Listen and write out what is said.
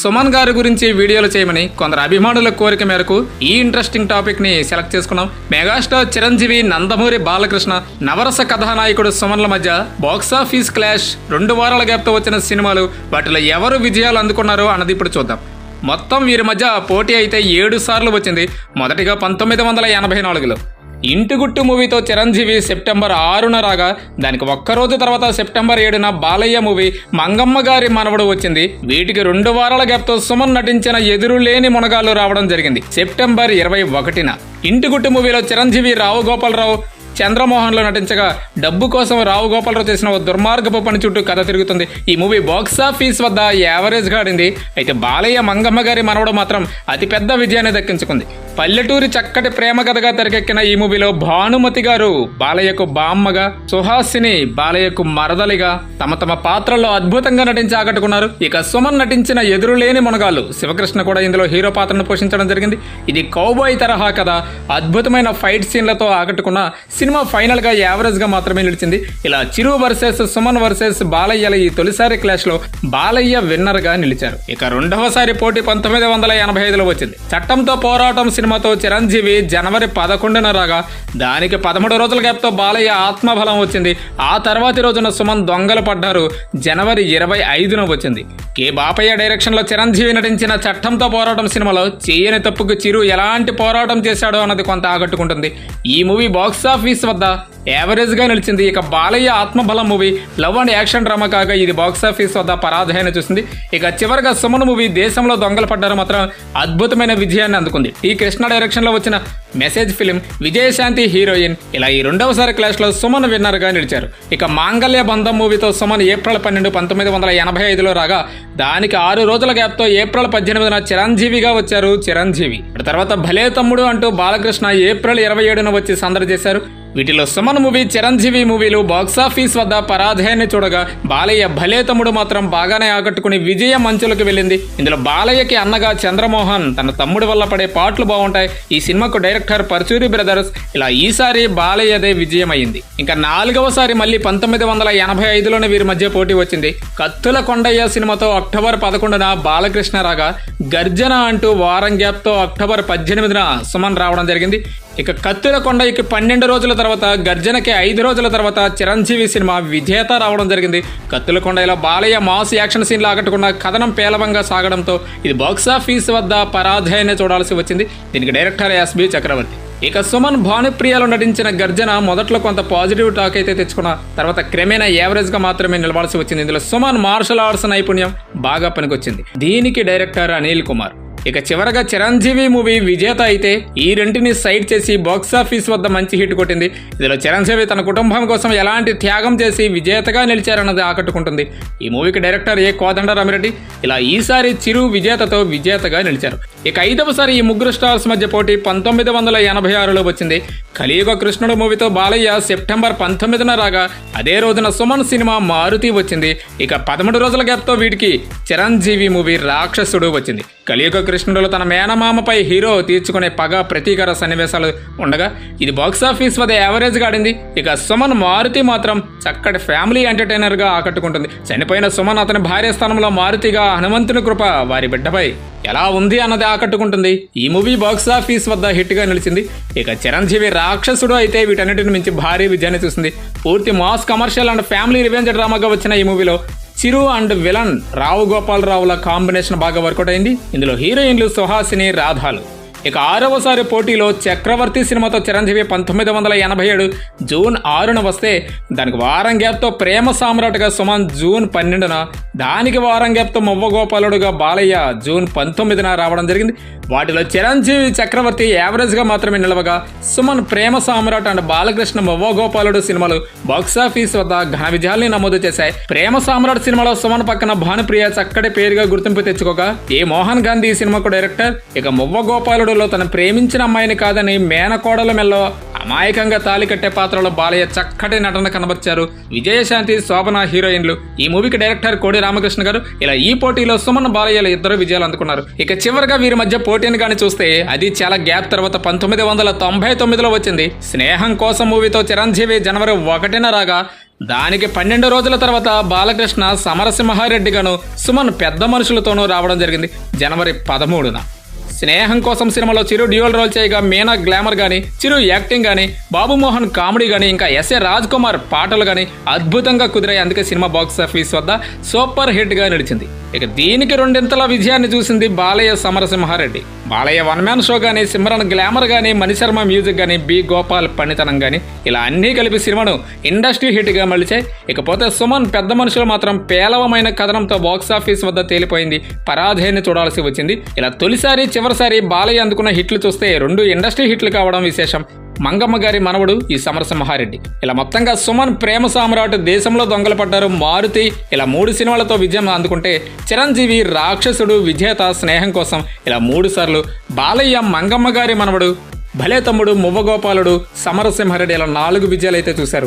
సుమన్ గారి గురించి వీడియోలు చేయమని కొందరు అభిమానుల కోరిక మేరకు ఈ ఇంట్రెస్టింగ్ టాపిక్ని సెలెక్ట్ చేసుకున్నాం. మెగాస్టార్ చిరంజీవి నందమూరి బాలకృష్ణ నవరస కథానాయకుడు సుమన్ల మధ్య బాక్సాఫీస్ క్లాష్ రెండు వారాల గ్యాప్తో వచ్చిన సినిమాలు వాటిలో ఎవరు విజయాలు అందుకున్నారో అన్నది ఇప్పుడు చూద్దాం. మొత్తం వీరి మధ్య పోటీ అయితే ఏడు సార్లు వచ్చింది. మొదటిగా పంతొమ్మిది వందల ఎనభై నాలుగులో. ఇంటిగుట్టు మూవీతో చిరంజీవి సెప్టెంబర్ ఆరున రాగా దానికి ఒక్కరోజు తర్వాత సెప్టెంబర్ ఏడున బాలయ్య మూవీ మంగమ్మ గారి మనవడు వచ్చింది. వీటికి రెండు వారాల గ్యాప్తో సుమన్ నటించిన ఎదురులేని మునగాలు రావడం జరిగింది. సెప్టెంబర్ ఇరవై ఒకటిన. ఇంటిగుట్టు మూవీలో చిరంజీవి రావు గోపాలరావు చంద్రమోహన్లో నటించగా డబ్బు కోసం రావు గోపాలరావు చేసిన ఓ దుర్మార్గపు పని చుట్టూ కథ తిరుగుతుంది. ఈ మూవీ బాక్సాఫీస్ వద్ద యావరేజ్గా ఆడింది. అయితే బాలయ్య మంగమ్మ గారి మనవడు మాత్రం అతిపెద్ద విజయాన్ని దక్కించుకుంది. పల్లెటూరి చక్కటి ప్రేమ కథగా తెరకెక్కిన ఈ మూవీలో భానుమతి గారు బాలయ్యకు బామ్మగా సుహాసిని బాలయ్యకు మరదలిగా తమ తమ పాత్రల్లో అద్భుతంగా నటించి ఆకట్టుకున్నారు. ఇక సుమన్ నటించిన ఎదురులేని మునగాలు శివకృష్ణ కూడా ఇందులో హీరో పాత్రను పోషించడం జరిగింది. ఇది కౌబాయ్ తరహా కథ. అద్భుతమైన ఫైట్ సీన్లతో ఆకట్టుకున్న సినిమా ఫైనల్గా యావరేజ్గా మాత్రమే నిలిచింది. ఇలా చిరు వర్సెస్ సుమన్ వర్సెస్ బాలయ్యల ఈ తొలిసారి క్లాష్లో బాలయ్య విన్నర్గా నిలిచారు. ఇక రెండవసారి పోటీ పంతొమ్మిది వందల ఎనభై ఐదులో వచ్చింది. చట్టంతో పోరాటం సినిమా సినిమాతో చిరంజీవి జనవరి పదకొండున రాగా దానికి పదమూడు రోజుల గ్యాప్తో బాలయ్య ఆత్మబలం వచ్చింది. ఆ తర్వాతి రోజున సుమన్ దొంగలు పడ్డారు. జనవరి ఇరవై ఐదున వచ్చింది. కే బాపయ్య డైరెక్షన్లో చిరంజీవి నటించిన చట్టంతో పోరాటం సినిమాలో చేయని తప్పుకు చిరు ఎలాంటి పోరాటం చేశాడో అన్నది కొంత ఆకట్టుకుంటుంది. ఈ మూవీ బాక్స్ ఆఫీస్ వద్ద యావరేజ్గా నిలిచింది. ఇక Balayya Atmabalam movie love and action drama కాగా ఇది బాక్స్ ఆఫీస్ వద్ద పరాజయాన్ని చూసింది. ఇక చివరిగా సుమన్ మూవీ దేశంలో దొంగలు పడ్డారు మాత్రం అద్భుతమైన విజయాన్ని అందుకుంది. టీ కృష్ణ డైరెక్షన్లో వచ్చిన మెసేజ్ ఫిలిం విజయశాంతి హీరోయిన్ ఇలా ఈ రెండవసారి క్లాష్లో సుమన్ విన్నర్గా నిలిచారు. ఇక మాంగళ్య బంధం మూవీతో సుమన్ ఏప్రిల్ పన్నెండు పంతొమ్మిది వందల ఎనభై ఐదులో రాగా దానికి ఆరు రోజుల గ్యాప్తో ఏప్రిల్ పద్దెనిమిదిన చిరంజీవిగా వచ్చారు చిరంజీవి. తర్వాత భలే తమ్ముడు అంటూ బాలకృష్ణ ఏప్రిల్ ఇరవై ఏడున వచ్చి సందడి చేశారు. వీటిలో సుమన్ మూవీ చిరంజీవి మూవీలు బాక్సాఫీస్ వద్ద పరాజయాన్ని చూడగా బాలయ్య భలే తమ్ముడు మాత్రం బాగానే ఆకట్టుకుని విజయ మంచులకు వెళ్ళింది. ఇందులో బాలయ్యకి అన్నగా చంద్రమోహన్ తన తమ్ముడి వల్ల పడే పాటలు బాగుంటాయి. ఈ సినిమాకు డైరెక్టర్ పర్చూరి బ్రదర్స్ ఇలా ఈసారి బాలయ్యదే విజయం అయింది ఇంకా నాలుగవసారి మళ్ళీ పంతొమ్మిది వందల ఎనభై ఐదులోనే వీరి మధ్య పోటీ వచ్చింది. కత్తుల కొండయ్య సినిమాతో అక్టోబర్ పదకొండున బాలకృష్ణ రాగా గర్జన అంటూ వారం గ్యాప్తో అక్టోబర్ పద్దెనిమిదిన సుమన్ రావడం జరిగింది. ఇక కత్తుల కొండకి పన్నెండు రోజుల తర్వాత గర్జనకి ఐదు రోజుల తర్వాత చిరంజీవి సినిమా విజేత రావడం జరిగింది. కత్తుల కొండలో బాలయ్య మాస్ యాక్షన్ సీన్లు ఆకట్టుకున్న కథనం పేలవంగా సాగడంతో ఇది బాక్సాఫీస్ వద్ద పరాజయాన్ని చూడాల్సి వచ్చింది. దీనికి డైరెక్టర్ ఎస్బి చక్రవర్తి. ఇక సుమన్ భానుప్రియలో నటించిన గర్జన మొదట్లో కొంత పాజిటివ్ టాక్ అయితే తెచ్చుకున్న తర్వాత క్రమేణా యావరేజ్గా మాత్రమే నిలవాల్సి వచ్చింది. ఇందులో సుమన్ మార్షల్ ఆర్ట్స్ నైపుణ్యం బాగా పనికొచ్చింది. దీనికి డైరెక్టర్ అనిల్ కుమార్. ఇక చివరగా చిరంజీవి మూవీ విజేత అయితే ఈ రెంటిని సైడ్ చేసి బాక్సాఫీస్ వద్ద మంచి హిట్ కొట్టింది. ఇందులో చిరంజీవి తన కుటుంబం కోసం ఎలాంటి త్యాగం చేసి విజేతగా నిలిచారన్నది ఆకట్టుకుంటుంది. ఈ మూవీకి డైరెక్టర్ ఏ కోదండ రామిరెడ్డి ఇలా ఈసారి చిరు విజేతతో విజేతగా నిలిచారు. ఇక ఐదవసారి ఈ ముగ్గురు స్టార్స్ మధ్య పోటీ పంతొమ్మిది వందల ఎనభై ఆరులో వచ్చింది. కలియుగ కృష్ణుడు మూవీతో బాలయ్య సెప్టెంబర్ పంతొమ్మిదిన రాగా అదే రోజున సుమన్ సినిమా మారుతి వచ్చింది. ఇక పదమూడు రోజుల గ్యాప్తో వీటికి చిరంజీవి మూవీ రాక్షసుడు వచ్చింది. కలియుగ కృష్ణుడులో తన మేనమామపై హీరో తీర్చుకునే పగ ప్రతీకార సన్నివేశాలు ఉండగా ఇది బాక్సాఫీస్ వద్ద యావరేజ్గా ఆడింది. ఇక సుమన్ మారుతి మాత్రం చక్కటి ఫ్యామిలీ ఎంటర్టైనర్గా ఆకట్టుకుంటుంది. చనిపోయిన సుమన్ అతని భార్య స్థానంలో మారుతిగా హనుమంతుని కృప వారి బిడ్డపై ఎలా ఉంది అన్నది ఆకట్టుకుంటుంది. ఈ మూవీ బాక్సాఫీస్ వద్ద హిట్గా నిలిచింది. ఇక చిరంజీవి రాక్షసుడు అయితే వీటన్నిటిని మించి భారీ విజయాన్ని చూసింది. పూర్తి mass commercial and family revenge డ్రామాగా వచ్చిన ఈ మూవీలో చిరు అండ్ విలన్ రావు గోపాలరావుల కాంబినేషన్ బాగా వర్కౌట్ అయింది. ఇందులో హీరోయిన్లు సుహాసిని రాధాలు. ఇక ఆరవసారి పోటీలో చక్రవర్తి సినిమాతో చిరంజీవి పంతొమ్మిది వందల ఎనభై ఏడు జూన్ ఆరున వస్తే దానికి వారం గ్యాప్తో ప్రేమ సామ్రాట్గా సుమన్ జూన్ పన్నెండున దానికి వారం గ్యాప్తో మొవ్వగోపాలుడుగా బాలయ్య జూన్ పంతొమ్మిదిన రావడం జరిగింది. వాటిలో చిరంజీవి చక్రవర్తి యావరేజ్గా మాత్రమే నిలవగా సుమన్ ప్రేమ సామ్రాట్ అండ్ బాలకృష్ణ మొవ్వగోపాలుడు సినిమాలు బాక్సాఫీస్ వద్ద ఘన విజయాల్ని నమోదు చేశాయి. ప్రేమ సామ్రాట్ సినిమాలో సుమన్ పక్కన భానుప్రియ చక్కటి పేరుగా గుర్తింపు తెచ్చుకోగా ఏ మోహన్ గాంధీ ఈ సినిమాకు డైరెక్టర్? ఇక మొవ్వగోపాలుడులో తన ప్రేమించిన అమ్మాయిని కాదని మేనకోడల మెల్లో అమాయకంగా తాలి కట్టే పాత్రలో బాలయ్య చక్కటి నటన కనబర్చారు. విజయశాంతి శోభన హీరోయిన్లు. ఈ మూవీకి డైరెక్టర్ కోడి రామకృష్ణ గారు ఇలా ఈ పోటీలో సుమన్ బాలయ్యలు ఇద్దరు విజయాలు అందుకున్నారు. ఇక చివరిగా వీరి మధ్య పోటీని కానీ చూస్తే అది చాలా గ్యాప్ తర్వాత పంతొమ్మిది వందల తొంభై తొమ్మిదిలో వచ్చింది. స్నేహం కోసం మూవీతో చిరంజీవి జనవరి ఒకటిన రాగా దానికి పన్నెండు రోజుల తర్వాత బాలకృష్ణ సమరసింహారెడ్డిగాను సుమన్ పెద్ద మనుషులతోనూ రావడం జరిగింది. జనవరి పదమూడున. స్నేహం కోసం సినిమాలో చిరు డ్యూయల్ రోల్ చేయగా మీనా గ్లామర్ గాని చిరు యాక్టింగ్ గాని బాబు మోహన్ కామెడీ గాని ఇంకా ఎస్ఏ రాజ్ కుమార్ పాటలు గాని అద్భుతంగా కుదిరాయి. అందుకే సినిమా బాక్స్ ఆఫీస్ వద్ద సూపర్ హిట్గా నిలిచింది. ఇక దీనికి రెండింతల విజయాన్ని చూసింది Balayya Samarasimha Reddy. Balayya one man show గాని సిమరన్ గ్లామర్ గాని మణిశర్మ మ్యూజిక్ గాని బి గోపాల్ పనితనం గాని ఇలా అన్నీ కలిపి సినిమాను ఇండస్ట్రీ హిట్గా మలిచాయి. ఇకపోతే సుమన్ పెద్ద మనుషులు మాత్రం పేలవమైన కథనంతో బాక్స్ ఆఫీస్ వద్ద తేలిపోయింది. పరాధేయన్ని చూడాల్సి వచ్చింది. ఇలా తొలిసారి చివరి చివరిసారి బాలయ్య అందుకున్న హిట్లు చూస్తే రెండు ఇండస్ట్రీ హిట్లు కావడం విశేషం. మంగమ్మ గారి మనవడు ఈ సమరసింహారెడ్డి. ఇలా మొత్తంగా సుమన్ ప్రేమ సామ్రాట్ దేశంలో దొంగలు పడ్డారు మారుతి. ఇలా మూడు సినిమాలతో విజయం అందుకుంటే చిరంజీవి రాక్షసుడు విజేత స్నేహం కోసం ఇలా మూడు సార్లు బాలయ్య మంగమ్మ గారి మనవడు భలే తమ్ముడు మువ్వగోపాలుడు సమరసింహారెడ్డి ఇలా నాలుగు విజయాలు అయితే చూశారు.